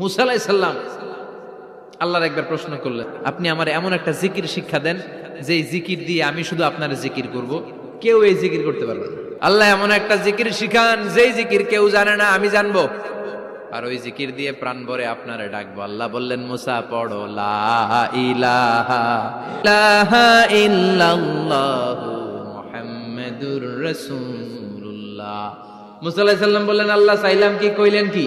মুসা আলাইহিস আল্লাহর একবার প্রশ্ন করলেন, আপনি আমার এমন একটা জিকির শিক্ষা দেন যে জিকির দিয়ে আমি শুধু আপনার জিকির করব। কেউ এই জিকির করতে পারবে না। আল্লাহ এমন একটা জিকির শিখান, যেই জিকির কেউ জানে না, আমি জানব। আর ওই জিকির দিয়ে প্রাণ ভরে আপনারে ডাকবো। আল্লাহ বললেন, মুসা, পড়ো, লা ইলাহা ইলাহা ইল্লাল্লাহু মুহাম্মাদুর মুসা আলাইহিস বললেন, আল্লাহ চাইলাম কি, কইলেন কি?